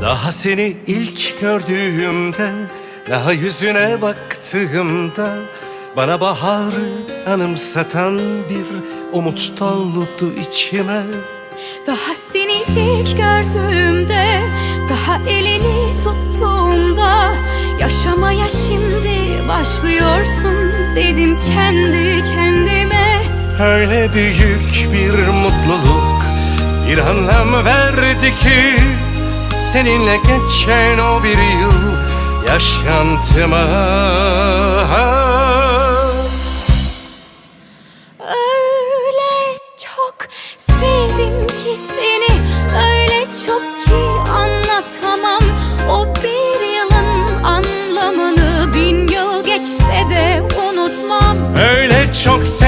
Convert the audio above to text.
Daha seni ilk gördüğümde Daha yüzüne baktığımda Bana baharı anımsatan bir umut doldu içime. Daha seni ilk gördüğümde Daha elini tuttuğumda Yaşamaya şimdi başlıyorsun Dedim kendi kendime. Öyle büyük bir mutluluk Bir anlam verdi ki Seninle geçen o bir yıl Yaşantıma. Öyle çok sevdim ki seni Öyle çok ki anlatamam. O bir yılın anlamını Bin yıl geçse de unutmam. Öyle çok sevdim